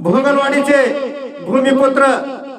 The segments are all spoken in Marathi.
भोगलवाडीचे भूमिपुत्र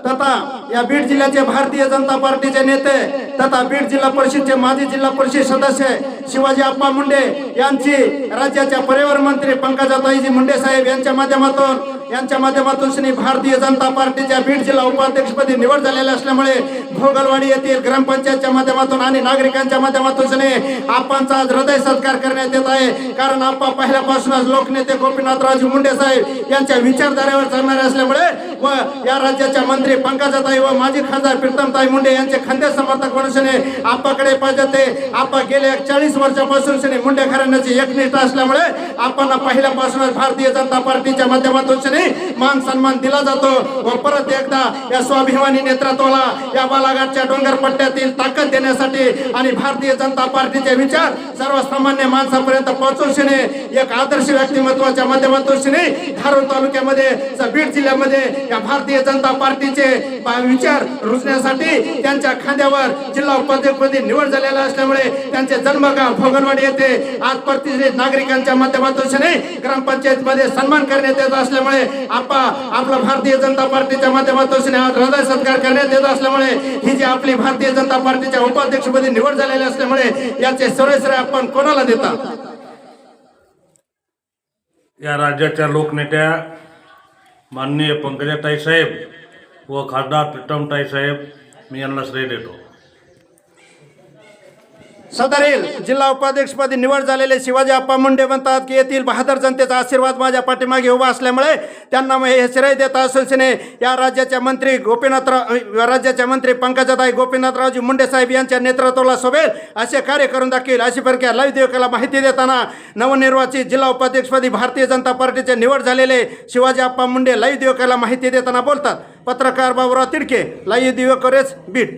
तथा या बीड जिल्ह्याचे भारतीय जनता पार्टीचे नेते तथा बीड जिल्हा परिषदचे माजी जिल्हा परिषद सदस्य शिवाजी आप्पा मुंडे यांची राज्याच्या पर्यावरण मंत्री पंकजाताईजी मुंडे साहेब यांच्या माध्यमातून यांच्या माध्यमातून श्री भारतीय जनता पार्टीच्या बीड जिल्हा उपाध्यक्षपदी निवड झालेली असल्यामुळे भोगलवाडी येथील ग्रामपंचायतच्या माध्यमातून आणि नागरिकांच्या माध्यमातून श्री आप्पांचा आज हृदय सत्कार करण्यात येत आहे. कारण आप्पा पहिल्यापासूनच लोकनेते गोपीनाथराज मुंडे साहेब यांच्या विचारधारेवर चालणारे असल्यामुळे व या राज्याच्या मंत्री पंकजाताई व माजी खासदार प्रीतमताई मुंडे यांचे खंदे समर्थक म्हणून श्री आपाकडे पाहिजे ते. आप्पा गेल्या चाळीस वर्षापासून श्री मुंडे घराण्याची एकनिष्ठ असल्यामुळे आपण पहिल्यापासूनच भारतीय जनता पार्टीच्या माध्यमातून श्री मान सन्मान दिला जातो. व परत एकदा या स्वाभिमानी नेतृत्वाला या बालाघाटच्या डोंगर पट्ट्यातील ताकद देण्यासाठी आणि भारतीय जनता पार्टीचे विचार सर्वसामान्य माणसापर्यंत पोहोचवशिने एक आदर्श व्यक्तिमत्वाच्या माध्यमातून शिणे धारूर तालुक्यामध्ये बीड जिल्ह्यामध्ये या भारतीय जनता पार्टीचे विचार रुजण्यासाठी त्यांच्या खांद्यावर जिल्हा उपाध्यक्षपदी निवड झालेला असल्यामुळे त्यांचे जन्मगाव भोगनवाडी येथे आज प्रतिष्ठित नागरिकांच्या माध्यमातून शिणे ग्रामपंचायत मध्ये सन्मान करण्यात येत असल्यामुळे आपा आपला भारतीय जनता पार्टीच्या माध्यमातून हृदय सत्कार करण्यात येत असल्यामुळे ही जी आपली भारतीय जनता पार्टीच्या उपाध्यक्षपदी निवड झालेली असल्यामुळे याचे सरेसरे आपण कोणाला देता? या राज्याच्या लोकनेत्या माननीय पंकजाताई साहेब व खासदार प्रीतमताई साहेब मी यांना श्रेय देतो. सदरेल जिल्हा उपाध्यक्षपदी निवड झालेले शिवाजी आप्पा मुंडे म्हणतात की येथील बहादर जनतेचा आशीर्वाद माझ्या पाठीमागे उभा असल्यामुळे त्यांना हे श्रेय देत असल्याने या राज्याच्या मंत्री गोपीनाथराव राज्याच्या मंत्री पंकजाताई गोपीनाथरावजी मुंडे साहेब यांच्या नेतृत्वाला सोबेल असे कार्य करून दाखवेल अशी प्रक्रिया लाईव्ह देवकाला माहिती देताना नवनिर्वाचित जिल्हा उपाध्यक्षपदी भारतीय जनता पार्टीचे निवड झालेले शिवाजी आप्पा मुंडे लाईव्ह देवकाला माहिती देताना बोलतात. पत्रकार बाबुराव तिडके लाईव्ह दिवकरेच बीड.